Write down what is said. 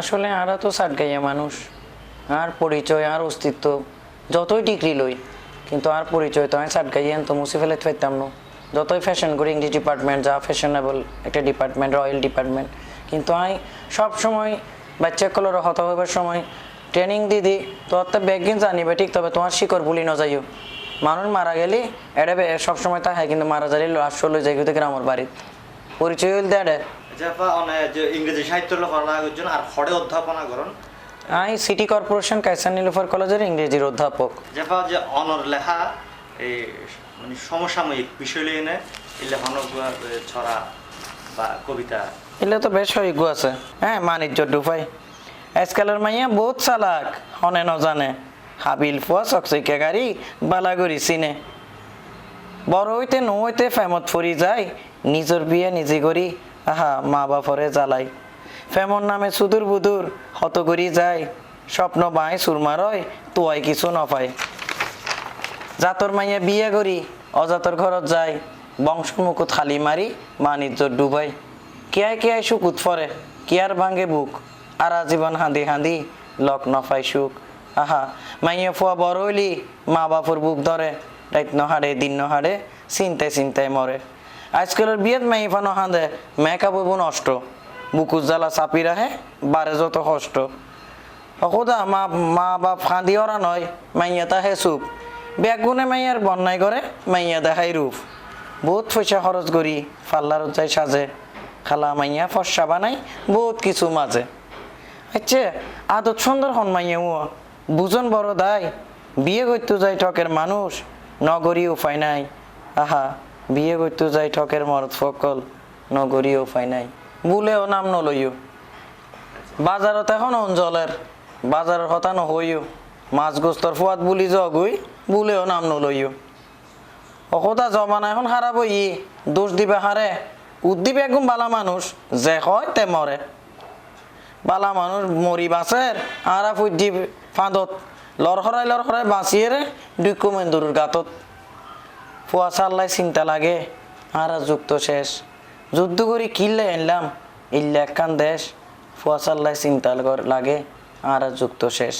আসলে আরা তো সাটগাইয়া মানুষ। আর পরিচয়, আর অস্তিত্ব যতই ডিগ্রি লই, কিন্তু আর পরিচয় তো আমি সাটগাইয়ান তো মুছে ফেলে পাইতাম না। যতই ফ্যাশন করি ইংলিশ ডিপার্টমেন্ট যা ফ্যাশনেবল একটা ডিপার্টমেন্ট রয়্যাল ডিপার্টমেন্ট কিন্তু আমি সব সময় বাচ্চা কলর হত হবার সময় ট্রেনিং দিদি তোর তো ব্যাগিন জানিবে ঠিক, তবে তোমার শিকড় ভুলি ন যাইও। মানুষ মারা গেলি এটা সবসময় তা হয় কিন্তু মারা যালি আসলে যাই থেকে আমার বাড়িতে। পরিচয় দেয় অনে যে ইংরেজি সাহিত্য পড়া করছেন আর অধ্যাপনা করেন। আমি সিটি কর্পোরেশন কাইসার নীলুফার কলেজের ইংরেজির অধ্যাপক। যেপা যে অনর লেখা এই মানে সমসাময়িক বিষয় লিয়ে নে এই ছড়া বা কবিতা। এলে তো বেশ হইগু আছে। হ্যাঁ মানিজ্য ডুফাই। আজকালের মাইয়া বহুত চালাক হনে ন জানে হাবিল ফুয়া চকচকে গাড়ি বালাগুড়ি চিনে। বড় হইতে ন হইতে ফেমত ফুরি যায় নিজের বিয়ে নিজে করি আহা, মা বাপরে জ্বালাই। ফেমন নামে সুদূর বুদুর, হত করি যায় স্বপ্ন বাই সুরমারয় তোয়াই কিছু নপায়। জাতর মাইয়া বিয়ে করি, অজাতর ঘরত যায় বংশ মুকুত খালি মারি বাণিজ্য ডুবাই। কিয়াই কিয়াই সুখ ফরে কিয়ার ভাঙ্গে বুক। আর আজীবন হাঁদি হাঁদি লক নফাই সুখ। আহা, মাইয়া ফুয়া বড় হইলি মা বাপুর বুক ধরে রাইত নহারে দিন নহারে চিন্তায় চিন্তায় মরে আজকালের বিয়েত মাই ফানো হাঁদে মেকআপ হইব নষ্ট বুকুর জ্বালা চাপি রাহে বারে যত কষ্ট। অকোদা মা মা বাপ ফাঁদি ওরা নয়, মাইয়া তাহে চুপ। বেগুনে মাইয়ার বন্যায় করে মাইয়া দেখাই রূপ বহুত পয়সা খরচ করি ফাল্লার যাই সাজে, খালা মাইয়া ফর্সা বানাই, বহুত কিছু মাঝে আচ্ছা আদত সুন্দর হন মাইয়া বুজন বড় দায় বিয়ে করতে যাই ঠকের মানুষ নগরী উপায় নাই। আহা। বিয়ে করতে যাই ঠকের মরদ ফকল নগরী উপায় নাই। বুলেও নাম নলইও। বাজারত এখন অঞ্চলের বাজারের কথা নহইও। মাছ গোস্তর ফুয়াত বুলি জগুই বুলেও নাম নলইও। অকতা জমানা এখন খারাপ হই দোষ দিবে হারে উদ্দীপ একদম বালা মানুষ, যে হয় তে মরে বালা মানুষ মরি বাঁচের আরা ফুদ্দি ফাঁদত। লড়খড়াই লড়খড়াই বাঁচিয়ে রে দুঃখ মেন্দুর গাতত। ফুয়া আল্লাহ চিন্তা লাগে, আর যুক্ত শেষ। যুদ্ধ করি কিল্লে এনলাম ইল্লা একখান দেশ ফুয়াশা আল্লাহ চিন্তা লাগে, আর যুক্ত শেষ।